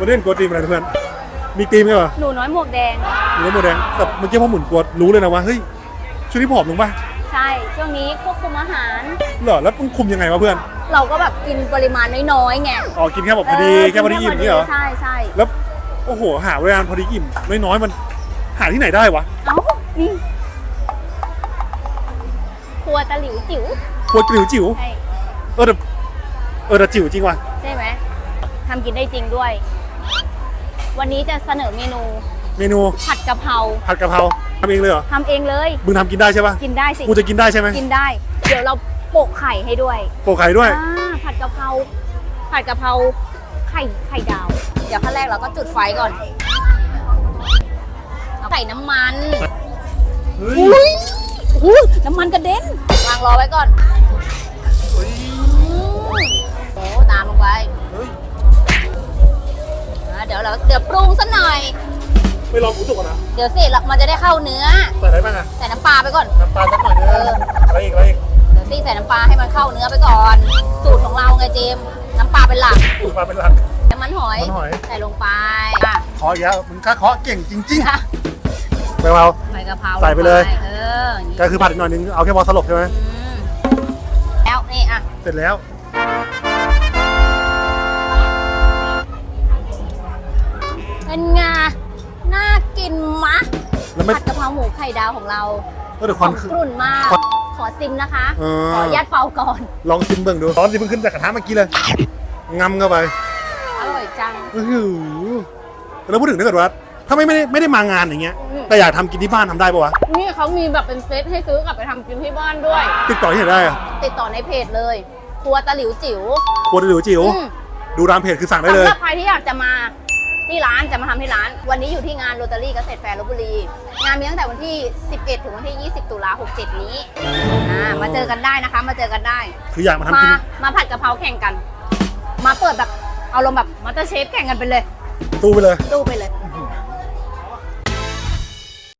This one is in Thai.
วันนี้เป็นกลัวตีมอะไรเพื่อน มีตีมไหมเหรอหนูน้อยหมวกแดง หรือโมแดงแต่เมื่อกี้พอหมุนกลัวรู้เลยนะว่าเฮ้ยช่วงนี้ผอมลงป่ะใช่ ช่วงนี้ควบคุมอาหาร เหรอแล้วมึงคุมยังไงวะเพื่อนเราก็แบบกินปริมาณน้อยๆไงอ๋อกินแค่แบบพอดีเแค่พอดีอิ่มนี่เหรอใช่ใช่แล้วโอ้โหหาเวลาพอดีอิ่มน้อยๆมันหาที่ไหนได้วะเอ้านี่ครัวตะหลิวจิ๋วครัวจิ๋วจิ๋วใช่เออแต่เออแต่จิ๋วจริงว่ะใช่ไหมทำกินได้จริงด้วย วันนี้จะเสนอเมนูเมนูผัดกะเพราผัดกะเพราทำเองเลยเหรอทำเองเลย มึงทำกินได้ใช่ปะกินได้สิ กูจะกินได้ใช่ไหมกินได้ เดี๋ยวเราโปะไข่ให้ด้วยโปะไข่ด้วย อ่าผัดกะเพราผัดกะเพราไข่ไข่ดาว เดี๋ยวขั้นแรกเราก็จุดไฟก่อนเอาใส่น้ำมันเฮ้ยอุ้ยอุ้ยน้ำมันกระเด็นวางรอไว้ก่อน เฮ้ย อ่าเดี๋ยวเราเดี๋ยวปรุงสักหน่อย ไม่ลองหมูสุกก่อนนะเดี๋ยวสิเรามันจะได้เข้าเนื้อ ใส่อะไรบ้างอะใส่น้ำปลาไปก่อน น้ำปลาสักหน่อยนึงเออ อะไรอีกอะไรอีกเดี๋ยวสิใส่น้ำปลาให้มันเข้าเนื้อไปก่อน สูตรของเราไงเจมส์น้ำปลาเป็นหลักสูตรปลาเป็นหลัก น้ำมันหอย น้ำมันหอย ใส่ลงไปอะเคาะอีกแล้วมึงค่าเคาะเก่งจริงๆไปเอาใส่กะเพราใส่ไปเลยเอออย่างงี้ก็คือผัดอีกหน่อยนึงเอาแค่พอสลบใช่ไหมอืมแล้วนี่อะ เสร็จแล้ว เป็นไงน่ากินมะแล้วไม่ผัดกะเพราหมูไข่ดาวของเราก็เดี๋ยวหควัอนมขึ้นกรุ่นมากควันขอซิมนะคะ เออ ขออนุญาตเป่าก่อน ลองชิมเบิ่งดูร้อนสิเพิ่งขึ้นจากกระทะเมื่อกี้เลยงำเข้าไปอร่อยจัง อื้อหือแล้วพูดถึงถ้าเกิดว่าถ้าไม่ไม่ได้ไม่ได้มางานอย่างเงี้ย อืม แต่อยากทำกินที่บ้านทำได้ปะวะนี่เขามีแบบเป็นเซตให้ซื้อกลับไปทำกินที่บ้านด้วย ติดต่อที่ไหนได้อะติดต่อในเพจเลย ครัวตะหลิวจิ๋วครัวหลิวจิ๋วอืมดูตามเพจคือสั่งได้เลยสำหรับใครที่อยากจะมา ที่ร้านจะมาทำที่ร้าน วันนี้อยู่ที่งานโรตารี่เกษตรแฟร์ลบบุรี งานมีตั้งแต่วันที่ 11 ถึงวันที่ 20 ตุลา67 นี้อ่ามาเจอกันได้นะคะ มาเจอกันได้ คืออยากมาทำมากิน มาผัดกะเพราแข่งกัน มาเปิดแบบเอาลงแบบมาสเตอร์เชฟแข่งกันไปเลยตู้ไปเลยตู้ไปเลย